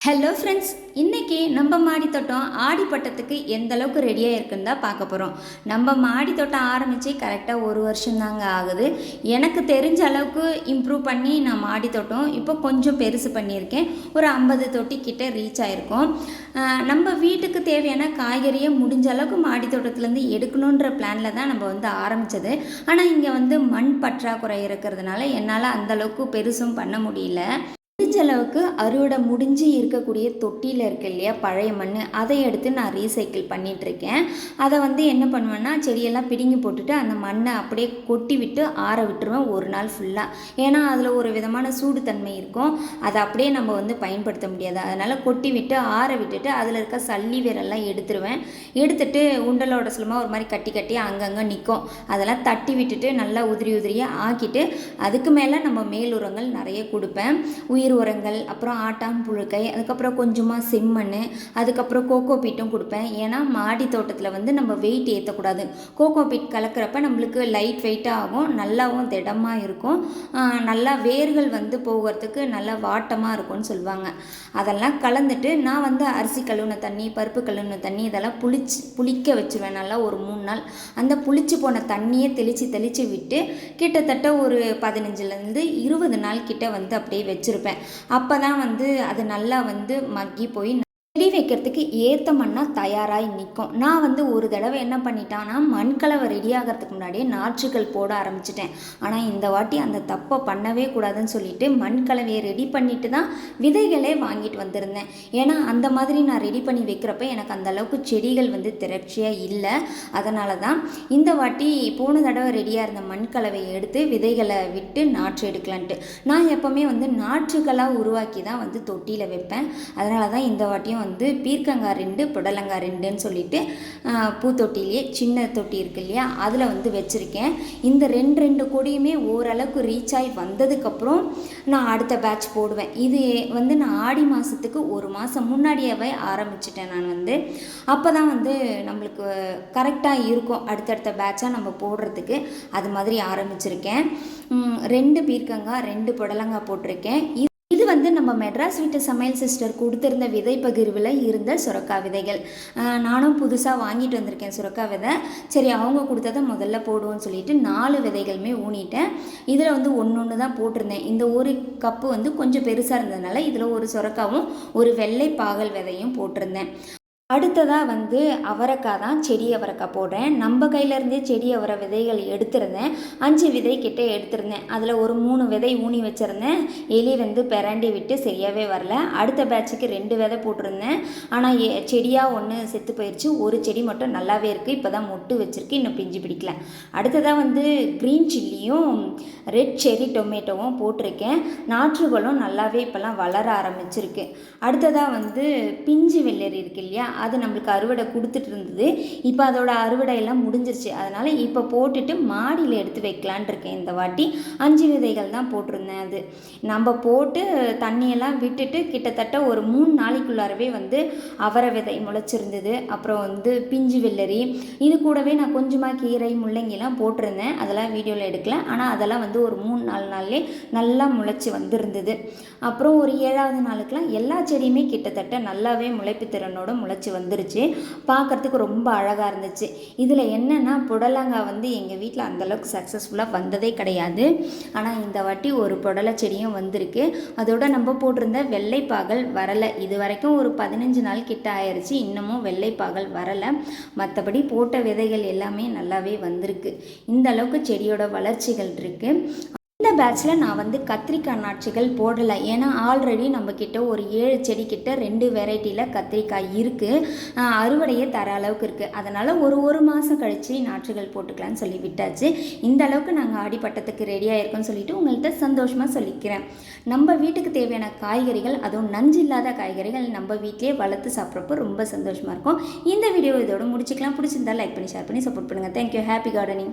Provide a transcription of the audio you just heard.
Hello friends இன்றைக்கி நம்ம மாடித்தோட்டம் தோட்டம் ஆடி எந்த அளவுக்கு ரெடியாக இருக்குன்னு தான் பார்க்க போகிறோம் நம்ம மாடித்தோட்டம் ஆரம்பித்து கரெக்டாக ஒரு வருஷம் தாங்க ஆகுது. எனக்கு தெரிஞ்ச அளவுக்கு இம்ப்ரூவ் பண்ணி நான் மாடித்தோட்டம் இப்போ கொஞ்சம் பெருசு பண்ணியிருக்கேன். ஒரு ஐம்பது தொட்டி கிட்டே ரீச் ஆகிருக்கோம் நம்ம வீட்டுக்கு தேவையான காய்கறியை முடிஞ்ச அளவுக்கு மாடித்தோட்டத்துலேருந்து எடுக்கணுன்ற பிளானில் தான் நம்ம வந்து ஆரம்பித்தது ஆனால் இங்கே வந்து மண் பற்றாக்குறை இருக்கிறதுனால என்னால் அந்தளவுக்கு பெருசும் பண்ண முடியல. முடிஞ்ச அளவுக்கு அறுவடை முடிஞ்சு இருக்கக்கூடிய தொட்டியில் இருக்கு இல்லையா பழைய மண் அதை எடுத்து நான் ரீசைக்கிள் பண்ணிகிட்ருக்கேன் அதை வந்து என்ன பண்ணுவேன்னா செடியெல்லாம் பிடுங்கி போட்டுட்டு அந்த மண்ணை அப்படியே கொட்டி விட்டு ஆற விட்டுருவேன் ஒரு நாள் ஃபுல்லாக ஏன்னா அதில் ஒரு விதமான சூடு தன்மை இருக்கும். அதை அப்படியே நம்ம வந்து பயன்படுத்த முடியாது. அதனால் கொட்டி விட்டு ஆற விட்டுட்டு அதில் இருக்க சல்லி வேரெல்லாம் எடுத்துருவேன். எடுத்துட்டு உண்டலோட சுலமாக ஒரு மாதிரி கட்டி கட்டி அங்கங்கே நிற்கும் அதெல்லாம் தட்டி விட்டுட்டு நல்லா உதிரி உதிரியாக ஆக்கிட்டு அதுக்கு மேலே நம்ம மேல் உரங்கள் நிறைய கொடுப்பேன். உயிர் உரங்கள் அப்புறம் ஆட்டாம் புழுக்கை அதுக்கப்புறம் கொஞ்சமாக செம்மண் அதுக்கப்புறம் கோகோ பீட்டும் கொடுப்பேன். ஏன்னா மாடி தோட்டத்தில் வந்து நம்ம வெயிட் ஏற்றக்கூடாது கோகோ பீட் கலக்கிறப்ப நம்மளுக்கு லைட் வெயிட்டாக ஆகும் நல்லாவும் திடமாக இருக்கும். நல்லா வேர்கள் வந்து போகிறதுக்கு நல்லா வாட்டமாக இருக்கும்னு சொல்லுவாங்க. அதெல்லாம் கலந்துட்டு நான் வந்து அரிசி கழுவுன தண்ணி பருப்பு கழுவுன தண்ணி இதெல்லாம் புளிச்சு புளிக்க வச்சுருவேன் நல்லா ஒரு மூணு நாள். அந்த புளிச்சு போன தண்ணியை தெளித்து தெளித்து விட்டு கிட்டத்தட்ட ஒரு பதினஞ்சுலேருந்து இருபது நாள் கிட்ட வந்து அப்படியே வச்சுருப்பேன். அப்போ தான் வந்து அது நல்லா வந்து மக்கி போய் செடி வைக்கிறதுக்கு ஏற்ற மண்ணாக தயாராகி நிற்கும் நான் வந்து ஒரு தடவை என்ன பண்ணிட்டான்னா மண்கலவை ரெடி ஆகிறதுக்கு முன்னாடியே நாற்றுகள் போட ஆரம்பிச்சிட்டேன். ஆனால் இந்த வாட்டி அந்த தப்பை பண்ணவே கூடாதுன்னு சொல்லிட்டு மண்கலவையை ரெடி பண்ணிட்டு தான் விதைகளே வாங்கிட்டு வந்திருந்தேன். ஏன்னா அந்த மாதிரி நான் ரெடி பண்ணி வைக்கிறப்ப எனக்கு அந்த அளவுக்கு செடிகள் வந்து திரட்சியாக இல்லை. அதனால தான் இந்த வாட்டி போன தடவை ரெடியாக இருந்த மண்கலவையை எடுத்து விதைகளை விட்டு நாற்று எடுக்கலான்ட்டு. நான் எப்போவுமே வந்து நாற்றுகளாக உருவாக்கி தான் வந்து தொட்டியில் வைப்பேன். அதனால தான் இந்த வாட்டியும் வந்து வந்து பீர்க்கங்காய் ரெண்டு புடலங்காய் ரெண்டுன்னு சொல்லிட்டு பூத்தொட்டிலேயே சின்ன தொட்டி இருக்கு இல்லையா? அதில் வந்து வச்சுருக்கேன். இந்த ரெண்டு ரெண்டு கொடியுமே ஓரளவுக்கு ரீச் ஆகி வந்ததுக்கப்புறம் நான் அடுத்த பேட்ச் போடுவேன். இது வந்து நான் ஆடி மாதத்துக்கு ஒரு மாதம் முன்னாடியாவே ஆரம்பிச்சிட்டேன் நான் வந்து. அப்போ தான் வந்து நம்மளுக்கு கரெக்டாக இருக்கும். அடுத்தடுத்த பேட்சாக நம்ம போடுறதுக்கு அது மாதிரி ஆரம்பிச்சிருக்கேன். ரெண்டு பீர்க்கங்காய் ரெண்டு புடலங்காய் போட்டிருக்கேன். வந்து நம்ம மெட்ராஸ் வீட்டு சமையல் சிஸ்டர் கொடுத்துருந்த விதை பகிர்வில் இருந்த சுரக்கா விதைகள். நானும் புதுசாக வாங்கிட்டு வந்திருக்கேன் சுரக்கா விதை. சரி அவங்க கொடுத்ததை முதல்ல போடுவோம்னு சொல்லிட்டு நாலு விதைகளுமே ஊனிட்டேன். இதில் வந்து ஒன்று ஒன்று தான் போட்டிருந்தேன். இந்த ஒரு கப்பு வந்து கொஞ்சம் பெருசாக இருந்ததுனால இதில் ஒரு சுரக்காவும் ஒரு வெள்ளை பாகல் விதையும் போட்டிருந்தேன். அடுத்ததாக வந்து அவரைக்காய் தான் செடி அவரைக்காய் போடுறேன். நம்ம கையிலேருந்தே செடி அவரை விதைகள் எடுத்திருந்தேன். அஞ்சு விதை கிட்டே எடுத்திருந்தேன். அதில் ஒரு மூணு விதை ஊனி வச்சுருந்தேன். எலி வந்து பெரண்டி விட்டு சரியாகவே வரல. அடுத்த பேட்சுக்கு ரெண்டு விதை போட்டிருந்தேன். ஆனால் செடியாக ஒன்று செத்து போயிடுச்சு ஒரு செடி மட்டும் நல்லாவே இருக்குது இப்போ தான் மொட்டு வச்சுருக்கு. இன்னும் பிஞ்சு பிடிக்கல. அடுத்ததாக வந்து க்ரீன் சில்லியும் ரெட் செரி டொமேட்டோவும் போட்டிருக்கேன். நாற்றுகளும் நல்லாவே இப்போல்லாம் வளர ஆரம்பிச்சிருக்கு. அடுத்ததாக வந்து பிஞ்சு வெள்ளரி இருக்கு இல்லையா அது நம்மளுக்கு அறுவடை கொடுத்துட்டு இருந்தது. இப்போ அதோட அறுவடை எல்லாம் முடிஞ்சிருச்சு. அதனால் இப்போ போட்டுட்டு மாடியில் எடுத்து வைக்கலான் இருக்கேன் இந்த வாட்டி. அஞ்சு விதைகள் தான் போட்டிருந்தேன் அது. நம்ம போட்டு தண்ணியெல்லாம் விட்டுட்டு கிட்டத்தட்ட ஒரு மூணு நாளைக்குள்ளாரவே வந்து அவரை விதை முளைச்சிருந்தது. அப்புறம் வந்து பிஞ்சு வெள்ளரி. இது கூடவே நான் கொஞ்சமாக கீரை முள்ளங்கிலாம் போட்டிருந்தேன். அதெல்லாம் வீடியோவில் எடுக்கல. ஆனால் அதெல்லாம் வந்து ஒரு மூணு நாலு நாள்லேயே நல்லா முளைச்சி வந்திருந்தது. அப்புறம் ஒரு ஏழாவது நாளுக்கெலாம் எல்லா செடியுமே கிட்டத்தட்ட நல்லாவே முளைப்பு திறனோடு முளைச்சி முளைச்சி வந்துருச்சு. பார்க்குறதுக்கு ரொம்ப அழகாக இருந்துச்சு. இதில் என்னென்னா புடலங்காய் வந்து எங்கள் வீட்டில் அந்தளவுக்கு சக்ஸஸ்ஃபுல்லாக வந்ததே கிடையாது. ஆனால் இந்த வாட்டி ஒரு புடலை செடியும் வந்திருக்கு. அதோட நம்ம போட்டிருந்த வெள்ளைப்பாகல் வரலை. இது வரைக்கும் ஒரு பதினஞ்சு நாள் கிட்ட ஆயிடுச்சு இன்னமும் வெள்ளைப்பாகல் வரலை. மற்றபடி போட்ட விதைகள் எல்லாமே நல்லாவே வந்திருக்கு. இந்த அளவுக்கு செடியோட வளர்ச்சிகள் இருக்குது இந்த பேட்சில் நான் வந்து கத்திரிக்காய் நாட்சிகள் போடலை. ஏன்னா ஆல்ரெடி நம்மக்கிட்ட ஒரு ஏழு செடிக்கிட்ட ரெண்டு வெரைட்டியில் கத்திரிக்காய் இருக்குது அறுவடையே தர அளவுக்கு இருக்குது அதனால் ஒரு ஒரு மாதம் கழித்து நாற்றுகள் போட்டுக்கலான்னு சொல்லி விட்டாச்சு. இந்த அளவுக்கு நாங்கள் ஆடிப்பட்டத்துக்கு ரெடியாக இருக்கோம்னு சொல்லிட்டு உங்கள்கிட்ட சந்தோஷமாக சொல்லிக்கிறேன். நம்ம வீட்டுக்கு தேவையான காய்கறிகள் அதுவும் நஞ்சு இல்லாத காய்கறிகள் நம்ம வீட்டிலே வளர்த்து சாப்பிட்றப்போ ரொம்ப சந்தோஷமாக இருக்கும். இந்த வீடியோ இதோட முடிச்சுக்கலாம். பிடிச்சிருந்தா லைக் பண்ணி ஷேர் பண்ணி சப்போர்ட் பண்ணுங்கள் தேங்க்யூ ஹாப்பி கார்டனிங்